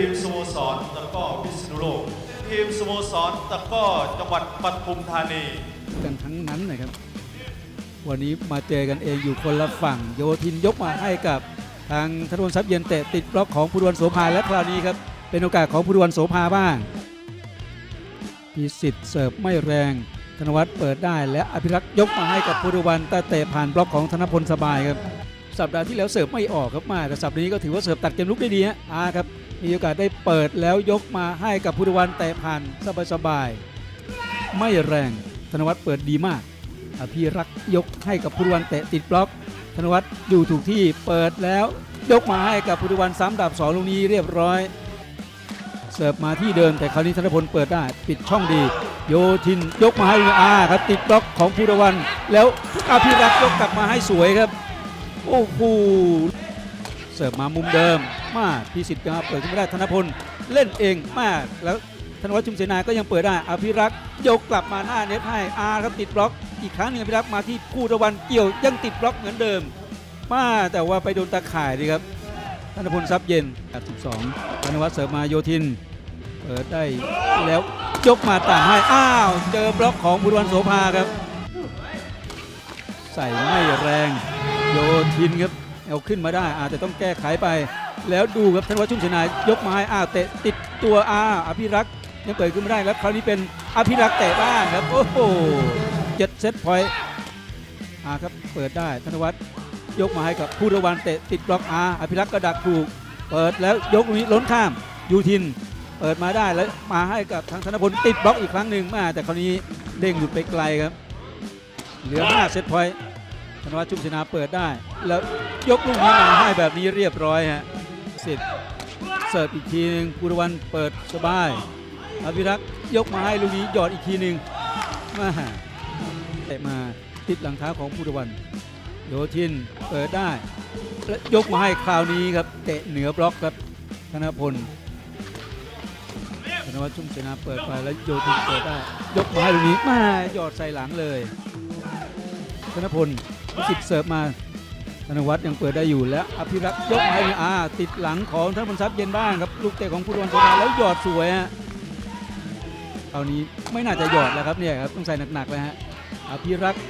ทีมสโมสรตะก้อพิษณุโลก ทีมสโมสรตะก้อจังหวัดปทุมธานี กันทั้งนั้นนะครับ วันนี้มาเจอกันเองอยู่คนละฝั่ง โยทินยกมาให้กับทางธนวันทรัพย์เย็นเตะติดบล็อกของพุทธวันโสภาและคราวนี้ครับ เป็นโอกาสของพุทธวันโสภาบ้างพิสิทธิ์เสิร์ฟไม่แรง ธนวัฒน์เปิดได้และอภิรักษ์ยกมาให้กับพุทธวันแต่เตะผ่านบล็อกของธนพลสบายครับ สัปดาห์ที่แล้วเสิร์ฟไม่ออกครับมาแต่สัปดาห์นี้ก็ถือว่าเสิร์ฟตัดเกมลุกได้ดีฮะอาครับมีโอกาสได้เปิดแล้วยกมาให้กับพุทธวันเตะผ่านสบายๆไม่แรงธนวัฒน์เปิดดีมากอภิรักษ์ยกให้กับพุทธวันเตะติดบล็อก ธนวัฒน์อยู่ถูกที่เปิดแล้ว ยกมาให้กับพุทธวันซ้ำดับสองลูกนี้เรียบร้อย เสิร์ฟมาที่เดิมแต่คราวนี้ธนพลเปิดได้ปิดช่องดี โยทินยกมาให้อาครับติดบล็อกของพุทธวัน แล้วอภิรักษ์ยกกลับมาให้สวยครับ โอ้โหเสิร์ฟมามุมเดิมมาพิสิทธิ์ครับเปิดขึ้นไม่ได้ธนพลเล่นเองมากแล้วธนวัฒน์ชุมเสนาก็ยังเปิดได้อภิรักษ์ยกกลับมาหน้าเน็ตให้อาครับติดบล็อก อีกครั้งหนึ่งอภิรักษ์มาที่ผู้ตะวันเกี่ยวยังติดบล็อกเหมือนเดิม มาแต่ว่าไปโดนตาข่ายดีครับธนพลทรัพย์เย็น82ธนวัฒน์เสิร์ฟมาโยทินเปิดได้แล้วยกมาต่างให้อ้าว เจอบล็อกของบุรวันโสภาครับ ใส่ไม่แรง โยทินครับเอาขึ้นมาได้อาจจะต้องแก้ไขไป แล้วดูครับธนวัฒน์ชุ่มชนายยกมาให้อาเตะติดตัวอาอภิรักษ์ยังเปิดขึ้นไม่ได้แล้วคราวนี้เป็นอภิรักษ์เตะบ้างครับโอ้โหเจ็ดเซตพอยต์อาครับเปิดได้ธนวัฒน์ยกมาให้กับผู้ระวันเตะติดบล็อกอาอภิรักษ์ก็ดักถูก เปิดแล้วยกตรงนี้ล้นข้ามยูทิน เปิดมาได้แล้วมาให้กับทางธนพลติดบล็อกอีกครั้งหนึ่งมาแต่คราวนี้เด้งหลุดไปไกลครับ เหลือ5เซตพอยต์ ธนวัฒน์ชุ่มชนะเปิดได้ แล้วยกลูกนี้มาให้แบบนี้เรียบร้อยฮะสิทธิ์เสิร์ฟอีกทีหนึ่งภูรวันเปิดสบายอภิรักษ์ยกมาให้ลูกนี้หยอดอีกทีหนึ่งมาเตะมาติดหลังเท้าของภูรวันโยทินเปิดได้ และยกมาให้คราวนี้ครับ เตะเหนือบล็อกครับธนพลธนวัฒน์ชุ่มชนะเปิดไปแล้วโยทินเปิดได้ ยกมาให้ลูกนี้มาหยอดใส่หลังเลยธนพลพิ สิทธิ์เสิร์ฟมาธนวัฒน์ยังเปิดได้อยู่แล้วอภิรักษ์ยกมาให้อาติดหลังของธนพลทรัพย์เย็นบ้างครับลูกเตะของผู้ดวนโซนาแล้วหยอดสวยฮะคราวนี้ไม่น่าจะหยอดแล้วครับเนี่ยครับต้องใส่หนักๆเลยฮะอภิรักษ์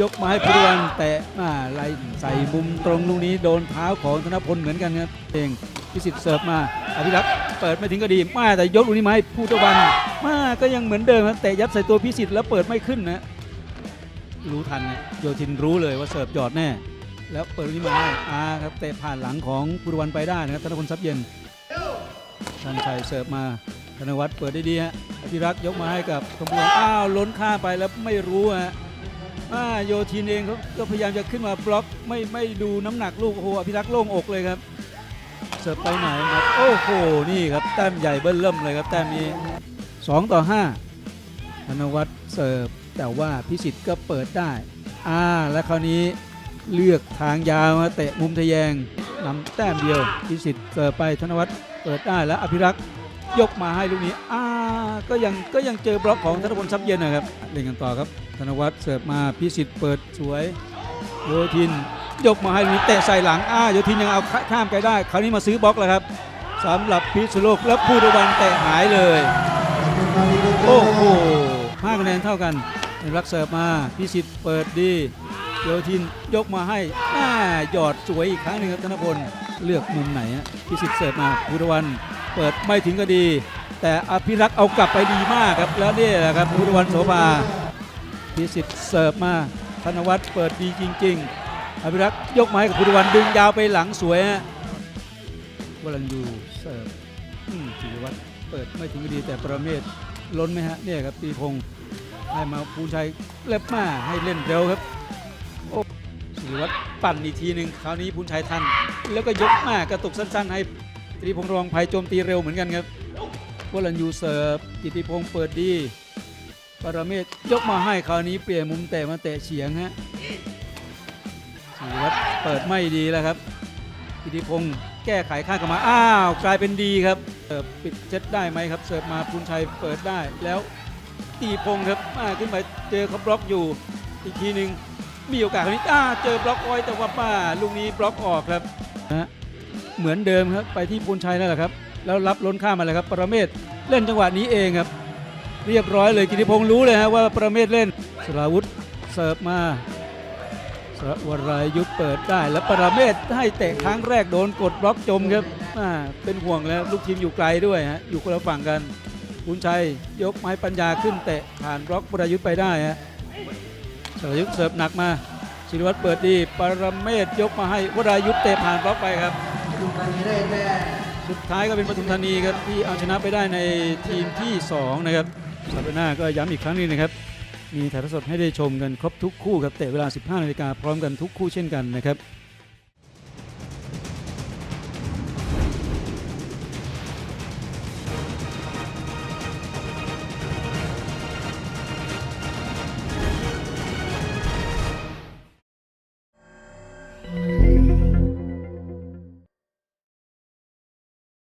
ยกมาให้ผู้ดวนแต่มาไล่ใส่มุมตรงลูกนี้โดนเท้าของธนพลเหมือนกันครับเองพิสิทธิ์เสิร์ฟมาอภิรักษ์เปิดไม่ถึงก็ดีมาแต่ยกลูกนี้มาให้ผู้ตะวันมาก็ยังเหมือนเดิมครับแต่ยัดใส่ตัวพิสิทธิ์แล้วเปิดไม่ขึ้นนะ รู้ทันนะโยทินรู้เลยว่าเสิร์ฟหยอดแน่ แล้วเปิดนี้มาให้อาครับเตะผ่านหลังของปุรวันไปได้นะครับธนพลทรัพย์เย็นชันชัยเสิร์ฟมาธนวัฒน์เปิดได้ดีฮะอภิรักษ์ยกมาให้กับขบวนอ้าวล้นข้าไปแล้วไม่รู้ฮะอ่าโยทินเองเขาก็พยายามจะขึ้นมาบล็อกไม่ไม่ดูน้ำหนักลูกโอ้โหอภิรักษ์โล่งอกเลยครับ เสิร์ฟไปไหนครับโอ้โหนี่ครับแต้มใหญ่เบิ้ลเริ่มเลยครับแต้มนี้สองต่อห้าธนวัฒน์เสิร์ฟ แต่ว่าพิสิทธิ์ก็เปิดได้ อ่า และคราวนี้เลือกทางยาวมาเตะมุมทะแยงนำแต้มเดียวพิสิทธิ์เสิร์ฟไปธนวัฒน์เปิดได้แล้วอภิรักษ์ยกมาให้ลูกนี้ อ่า ก็ยังก็ยังเจอบล็อกของธนพลทรัพย์เย็นนะครับ เล่นกันต่อครับ ธนวัฒน์เสิร์ฟมาพิสิทธิ์เปิดสวยโยทิน ยกมาให้ลูกนี้เตะใส่หลัง อ่าโยทินยังเอาข้ามไปได้ คราวนี้มาซื้อบล็อกแล้วครับสำหรับพิษโลกแล้วผู้ดวันเตะหายเลย โอ้โหห้าคะแนนเท่ากัน เห็นรักเสิร์ฟมาพิสิทธิ์เปิดดีโยทินยกมาให้อ่าหยอดสวยอีกครั้งหนึ่งครับธนพลเลือกมุมไหนฮะพิสิทธิ์เสิร์ฟมาภูตวันเปิดไม่ถึงก็ดี แต่อภิรักษ์เอากลับไปดีมากครับแล้วนี่แหละครับภูตวันโสภาพิสิทธิ์เสิร์ฟมาธนวัฒน์เปิดดีจริง ๆ อภิรักษ์ยกมาให้กับภูตวันดึงยาวไปหลังสวยฮะวรัญยูเสิร์ฟอืมธีรวัตรเปิดไม่ถึงก็ดีแต่ประเมศล้นไหมฮะเนี่ยครับตีพงศ์ ให้มาภูชัยเล็บมาให้เล่นเร็วครับโอ้ศิริวัตรปั่นอีกทีหนึ่งคราวนี้ภูชัยทัน แล้วก็ยกมากระตุกสั้นๆ ให้ตรีพงศ์รองภัยโจมตีเร็วเหมือนกันครับวลันยูเสิร์ฟกิติพงศ์เปิดดีปรเมศยกมาให้คราวนี้เปลี่ยนมุมแต่มาเตะเฉียงฮะศิริวัตรเปิดไม่ดีแล้วครับกิติพงศ์แก้ไขข้างกลับมา อ้าว กลายเป็นดีครับ เสิร์ฟปิดเจ็ดได้ไหมครับ เสิร์ฟมาพุนชัยเปิดได้แล้ว ตีพงศ์ครับมาขึ้นไปเจอเขาบล็อกอยู่อีกทีหนึ่งมีโอกาสคราวนี้อ้าเจอบล็อกไว้แต่ว่าป้าลูกนี้บล็อกออกครับนะเหมือนเดิมครับไปที่พุนชัยนั่นแหละครับแล้วรับล้นข้ามมาเลยครับประเมศเล่นจังหวะนี้เองครับ เรียบร้อยเลยกิติพงศ์รู้เลยฮะว่าประเมศเล่นสราวุธเสิร์ฟมาสรวรายยุทธเปิดได้แล้วประเมศให้เตะครั้งแรกโดนกดบล็อกจมครับเป็นห่วงแล้วลูกทีมอยู่ไกลด้วยฮะอยู่คนละฝั่งกัน คุณชัยยกไม้ปัญญาขึ้นเตะผ่านบล็อกวรายุทธไปได้ฮะสรยุทธเสิร์ฟหนักมาศิริวัตรเปิดดีปรเมศยกมาให้วรายุทธเตะผ่านบล็อกไปครับสุดท้ายก็เป็นปทุมธานีครับที่เอาชนะไปได้ในทีมที่ 2 นะครับสัปดาห์หน้าก็ย้ำอีกครั้งนึงนะครับมีถ่ายทอดสดให้ได้ชมกันครบทุกคู่ครับเตะเวลา 15นาฬิกาพร้อมกันทุกคู่เช่นกันนะครับ